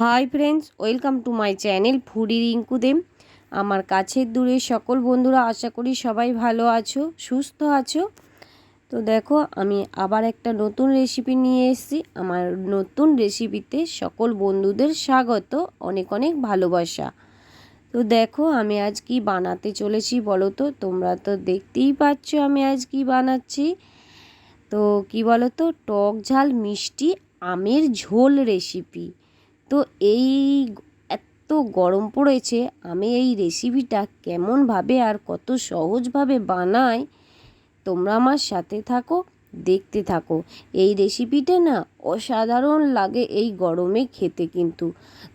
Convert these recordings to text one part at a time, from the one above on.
Hi friends, welcome to my channel foodie Rinku them আমার কাছের দূরে সকল বন্ধুরা আশা করি সবাই ভালো আছো, সুস্থ আছো। তো দেখো, আমি আবার একটা নতুন রেসিপি নিয়ে এসেছি। আমার নতুন রেসিপিতে সকল বন্ধুদের স্বাগত, অনেক অনেক ভালোবাসা। তো দেখো, আমি আজ কি বানাতে চলেছি বলো তো? তোমরা তো দেখতেই পাচ্ছ আমি আজ কি বানাচ্ছি। তো কি বলো তো? টক ঝাল মিষ্টি আমের ঝোল রেসিপি তো এই এত গরম পড়েছে, আমি এই রেসিপিটা কেমনভাবে আর কত সহজভাবে বানাই, তোমরা আমার সাথে থাকো, দেখতে থাকো। এই রেসিপিটা না অসাধারণ লাগে এই গরমে খেতে কিন্তু।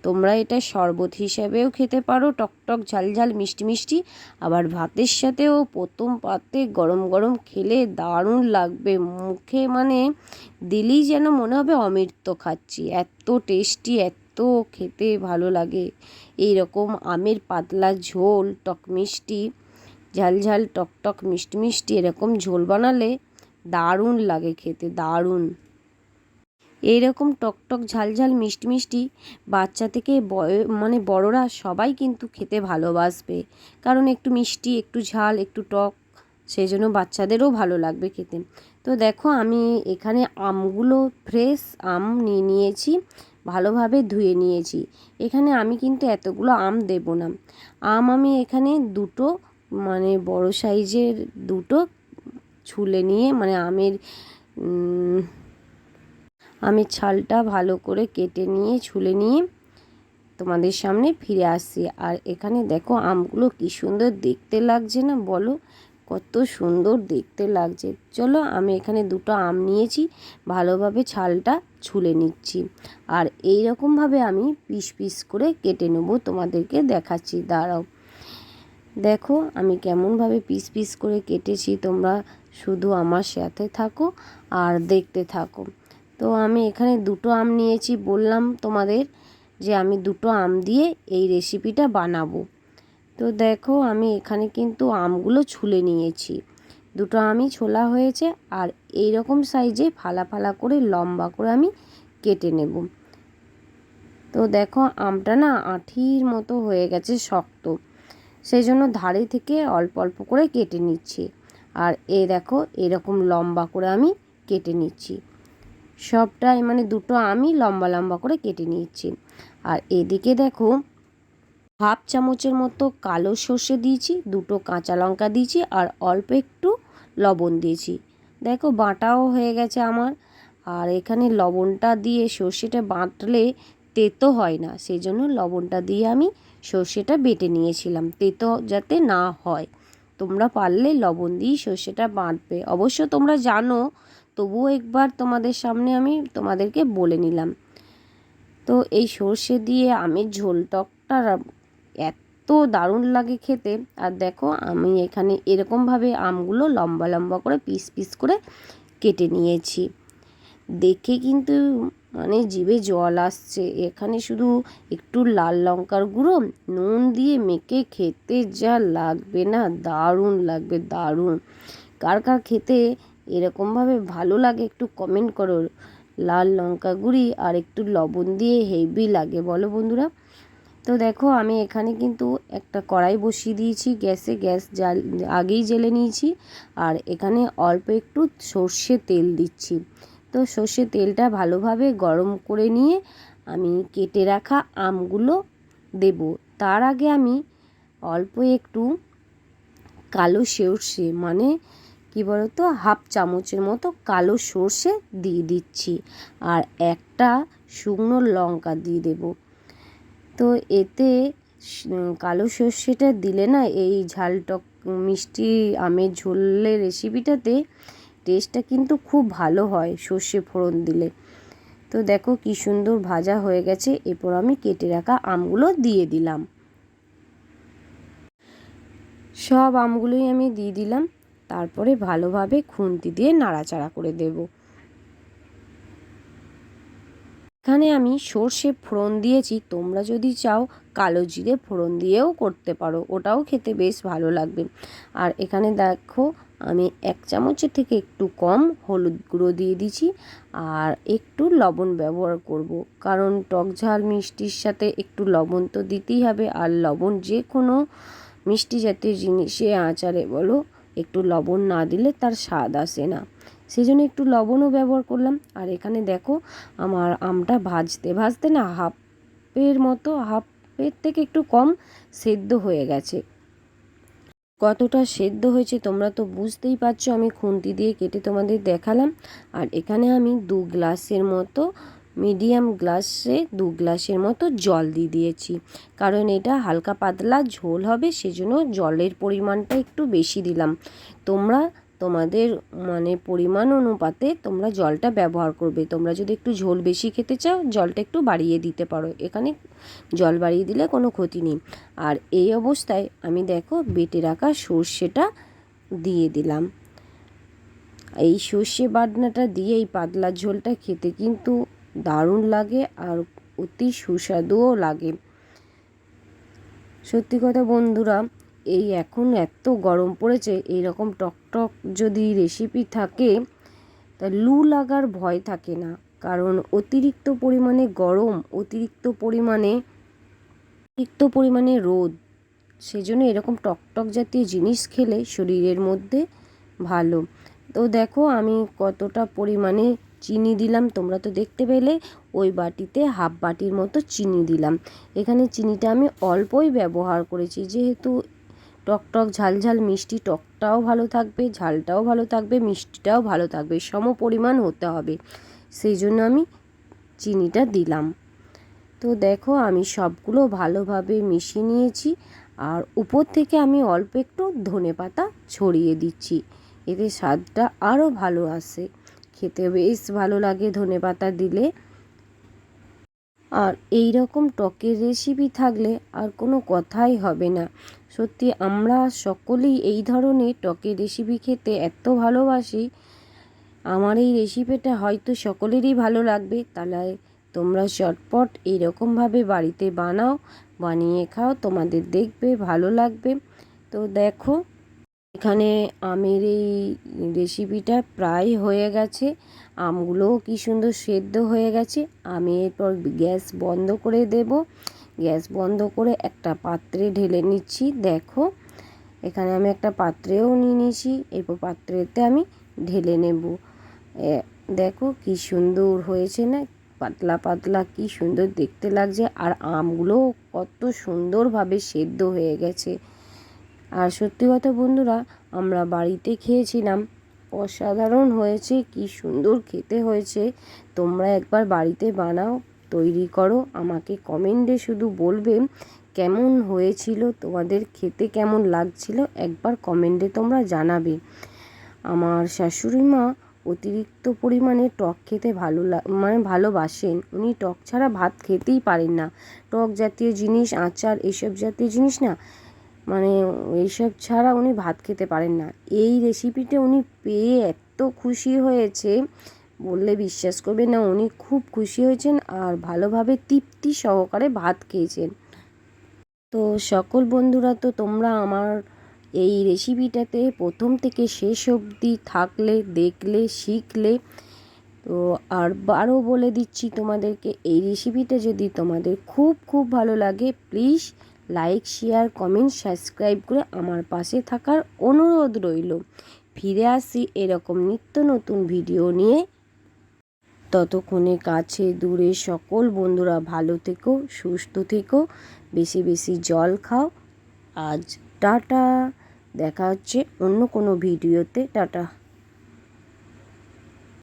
তোমরা এটা শরবত হিসাবেও খেতে পারো, টকটক ঝাল ঝাল মিষ্টি মিষ্টি। আবার ভাতের সাথেও প্রথম পাতে গরম গরম খেলে দারুণ লাগবে। মুখে মানে দিলেই যেন মনে হবে অমৃত খাচ্ছি। এত টেস্টি এত খেতে ভালো লাগে। এই রকম আমের পাতলা ঝোল, টক মিষ্টি, ঝাল ঝাল, টক টক, মিষ্টি মিষ্টি এরকম ঝোল বানালে দারুণ লাগে খেতে, দারুণ। এইরকম টকটক ঝাল ঝাল, মিষ্টি মিষ্টি বাচ্চা থেকে বয় মানে বড়রা সবাই কিন্তু খেতে ভালোবাসবে। কারণ একটু মিষ্টি, একটু ঝাল, একটু টক, সেই জন্য বাচ্চাদেরও ভালো লাগবে খেতে। তো দেখো আমি এখানে আমগুলো, ফ্রেশ আম নিয়ে নিয়েছি। ভালোভাবে ধুয়ে নিয়েছি। এখানে আমি কিন্তু এতগুলো আম দেব না। আম আমি এখানে দুটো মানে বড় সাইজের দুটো ছুলে নিয়ে মানে আমের আমের ছালটা ভালো করে কেটে নিয়ে, ছুলে নিয়ে তোমাদের সামনে ফিরে আসছি। আর এখানে দেখো আমগুলো কি সুন্দর দেখতে লাগছে না বলো? কত সুন্দর দেখতে লাগছে। চলো আমি এখানে দুটো আম নিয়েছি, ভালোভাবে ছালটা ছুলে নিচ্ছি। আর এই রকমভাবে আমি পিস পিস করে কেটে নেব, তোমাদেরকে দেখাচ্ছি, দাঁড়াও। দেখো আমি কেমনভাবে পিস পিস করে কেটেছি, তোমরা শুধু আমার সাথে থাকো আর দেখতে থাকো। তো আমি এখানে দুটো আম নিয়েছি, বললাম তোমাদের যে আমি দুটো আম দিয়ে এই রেসিপিটা বানাবো। তো দেখো আমি এখানে কিন্তু আমগুলো ছুলে নিয়েছি। দুটো আমই ছোলা হয়েছে আর এই রকম সাইজে ফালা ফালা করে লম্বা করে আমি কেটে নেব। তো দেখো আমটা না আঠির মতো হয়ে গেছে শক্ত। সেই জন্য ধারে থেকে অল্প অল্প করে কেটে নিচ্ছি। আর এ দেখো এরকম লম্বা করে আমি কেটে নিচ্ছি। সবটাই মানে দুটো আমি লম্বা লম্বা করে কেটে নিচ্ছি। আর এদিকে দেখো হাফ চামচের মতো কালো সর্ষে দিয়েছি, দুটো কাঁচা লঙ্কা দিয়েছি আর অল্প একটু লবণ দিয়েছি। দেখো বাটাও হয়ে গেছে আমার। আর এখানে লবণটা দিয়ে সর্ষেটা বাটলে তেতো হয় না সেই জন্য লবণটা দিয়ে আমি সর্ষেটা বেটে নিয়েছিলাম, তেতো যাতে না হয়। তোমরা পারলে লবণ দিয়েই সর্ষেটা বাটবে। অবশ্য তোমরা জানো, তবুও একবার তোমাদের সামনে আমি তোমাদেরকে বলে নিলাম। তো এই সর্ষে দিয়ে আমের ঝোল টকটা এত দারুণ লাগে খেতে। আর দেখো, আমি এখানে এরকমভাবে আমগুলো লম্বা লম্বা করে পিস পিস করে কেটে নিয়েছি। দেখে কিন্তু মানে জিভে জল আসছে। এখানে শুধু একটু লাল লঙ্কার গুঁড়ো, নুন দিয়ে মেখে খেতে যা লাগবে না, দারুণ লাগবে, দারুণ। কার কার খেতে এরকমভাবে ভালো লাগে একটু কমেন্ট করো। লাল লঙ্কা গুঁড়ি আর একটু লবণ দিয়ে হেভি লাগে। বলো বন্ধুরা তো দেখো, আমি এখানে কিন্তু একটা কড়াই বসিয়ে দিয়েছি, গ্যাসে গ্যাস জাল, আগেই জেলে নিয়েছি আর এখানে অল্প একটু সর্ষে তেল দিচ্ছি। তো সর্ষে তেলটা ভালোভাবে গরম করে নিয়ে আমি কেটে রাখা আমগুলো দেব। তার আগে আমি অল্প একটু কালো সর্ষে মানে কি বলতো, হাফ চামচের মতো কালো সর্ষে দিয়ে দিচ্ছি। আর একটা শুকনো লঙ্কা দিয়ে দেব। তো এতে কালো সর্ষেটা দিলে না এই ঝালটক মিষ্টি আমের ঝোলের রেসিপিটাতে টেস্টটা কিন্তু খুব ভালো হয় সর্ষে ফোড়ন দিলে। তো দেখো কি সুন্দর ভাজা হয়ে গেছে, এরপর আমি কেটে রাখা আমগুলো দিয়ে দিলাম। সব আমগুলোই আমি দিয়ে দিলাম, তারপরে ভালোভাবে খুন্তি দিয়ে নাড়াচাড়া করে দেব। এখানে আমি সর্ষে ফোড়ন দিয়েছি। তোমরা যদি চাও কালো জিরে ফোড়ন দিয়েও করতে পারো। ওটাও খেতে বেশ ভালো লাগবে। আর এখানে দেখো, আমি এক চামচের থেকে একটু কম হলুদ গুঁড়ো দিয়ে দিচ্ছি আর একটু লবণ ব্যবহার করব। কারণ টক ঝাল মিষ্টির সাথে একটু লবণ তো দিতেই হবে। আর লবণ যে কোনো মিষ্টি জাতীয় জিনিসে আচারে বলো, একটু লবণ না দিলে তার স্বাদ আসে না। সেই জন্য একটু লবণও ব্যবহার করলাম। আর এখানে দেখো, আমার আমটা ভাজতে ভাজতে না হাফের মতো, হাফের থেকে একটু কম সেদ্ধ হয়ে গেছে। কতটা সেদ্ধ হয়েছে তোমরা তো বুঝতেই পারছ, আমি খুন্তি দিয়ে কেটে তোমাদের দেখালাম। আর এখানে আমি দু গ্লাসের মতো, মিডিয়াম গ্লাসে দু গ্লাসের মতো জল দিয়ে দিয়েছি। কারণ এটা হালকা পাতলা ঝোল হবে, সেজন্য জলের পরিমাণটা একটু বেশি দিলাম। তোমরা তোমাদের মানে পরিমাণ অনুপাতে তোমরা জলটা ব্যবহার করবে। তোমরা যদি একটু ঝোল বেশি খেতে চাও, জলটা একটু বাড়িয়ে দিতে পারো। এখানে জল বাড়িয়ে দিলে কোনো ক্ষতি নেই। আর এই অবস্থায় আমি দেখো বেটে রাখা সর্ষেটা দিয়ে দিলাম। এই সর্ষে বাটনাটা দিয়ে এই পাতলা ঝোলটা খেতে কিন্তু দারুণ লাগে আর অতি সুস্বাদুও লাগে। সত্যি কথা বন্ধুরা এই এখন এত গরম পড়েছে, এইরকম টকটক যদি রেসিপি থাকে, তা লু লাগার ভয় থাকে না। কারণ অতিরিক্ত পরিমাণে গরম, অতিরিক্ত পরিমাণে অতিরিক্ত পরিমাণে রোদ, সেজন্য এরকম টকটক জাতীয় জিনিস খেলে শরীরের মধ্যে ভালো। তো দেখো আমি কতটা পরিমাণে চিনি দিলাম, তোমরা তো দেখতে পেলে, ওই বাটিতে হাফ বাটির মতো চিনি দিলাম। এখানে চিনিটা আমি অল্পই ব্যবহার করেছি, যেহেতু টক টক, ঝাল ঝাল, মিষ্টি টকটাও ভালো থাকবে, ঝালটাও ভালো থাকবে, মিষ্টিটাও ভালো থাকবে, সম পরিমাণ হতে হবে। সেই জন্য আমি চিনিটা দিলাম। তো দেখো আমি সবগুলো ভালোভাবে মিশিয়ে নিয়েছি আর উপর থেকে আমি অল্প একটু ধনে পাতা ছড়িয়ে দিচ্ছি। এতে স্বাদটা আরও ভালো আসে। খেতে বেশ ভালো লাগে ধনে পাতা দিলে। আর এই রকম টকের রেসিপি থাকলে আর কোনো কথাই হবে না। সত্যি আমরা সকলেই এই ধরনের টকের রেসিপি খেতে এত ভালোবাসি। আমার এই রেসিপিটা হয়তো সকলেরই ভালো লাগবে। তাহলে তোমরা চটপট এইরকমভাবে বাড়িতে বানাও, বানিয়ে খাও, তোমাদের দেখবে ভালো লাগবে। তো দেখো, এখানে আমের এই রেসিপিটা প্রায় হয়ে গেছে। আমগুলোও কি সুন্দর সেদ্ধ হয়ে গেছে। আমি এরপর গ্যাস বন্ধ করে দেব। গ্যাস বন্ধ করে একটা পাত্রে ঢেলে নিচ্ছি। দেখো, এখানে আমি একটা পাত্রেও নিয়ে নিয়েছি। এরপর পাত্রেতে আমি ঢেলে নেব। দেখো কি সুন্দর হয়েছে না? পাতলা পাতলা কি সুন্দর দেখতে লাগছে। আর আমগুলো কত সুন্দরভাবে সেদ্ধ হয়ে গেছে। আর সত্যি কথা বন্ধুরা, আমরা বাড়িতে খেয়েছিলাম। অসাধারণ হয়েছে, কি সুন্দর খেতে হয়েছে। তোমরা একবার বাড়িতে বানাও, তৈরি করো, আমাকে কমেন্টে শুধু বলবে কেমন হয়েছিল, তোমাদের খেতে কেমন লাগছিল, একবার কমেন্টে তোমরা জানাবে। আমার শাশুড়ি মা অতিরিক্ত পরিমাণে টক খেতে ভালো মানে ভালোবাসেন। উনি টক ছাড়া ভাত খেতেই পারেন না। টক জাতীয় জিনিস, আচার, এসব জাতীয় জিনিস না মানে এইসব ছাড়া উনি ভাত খেতে পারেন না। এই রেসিপিটা উনি পেয়ে এত খুশি হয়েছে, বললে বিশ্বাস করবে না, উনি খুব খুশি হয়েছেন আর ভালোভাবে তৃপ্তি সহকারে ভাত খেয়েছেন। তো সকল বন্ধুরা, তো তোমরা আমার এই রেসিপিটাতে প্রথম থেকে শেষ অবধি থাকলে, দেখলে, শিখলে, তো আর বারও বলে দিচ্ছি তোমাদেরকে, এই রেসিপিটা যদি তোমাদের খুব খুব ভালো লাগে please like, share, comment, subscribe করে আমার পাশে থাকার অনুরোধ রইল। ফিরে আসি এরকম নিত্য নতুন ভিডিও নিয়ে। ততক্ষণে কাছে দূরে সকল বন্ধুরা ভালো থেকো, সুস্থ থেকো, বেশি বেশি জল খাও। আজ টাটা, দেখা হচ্ছে অন্য কোনো ভিডিওতে। টাটা।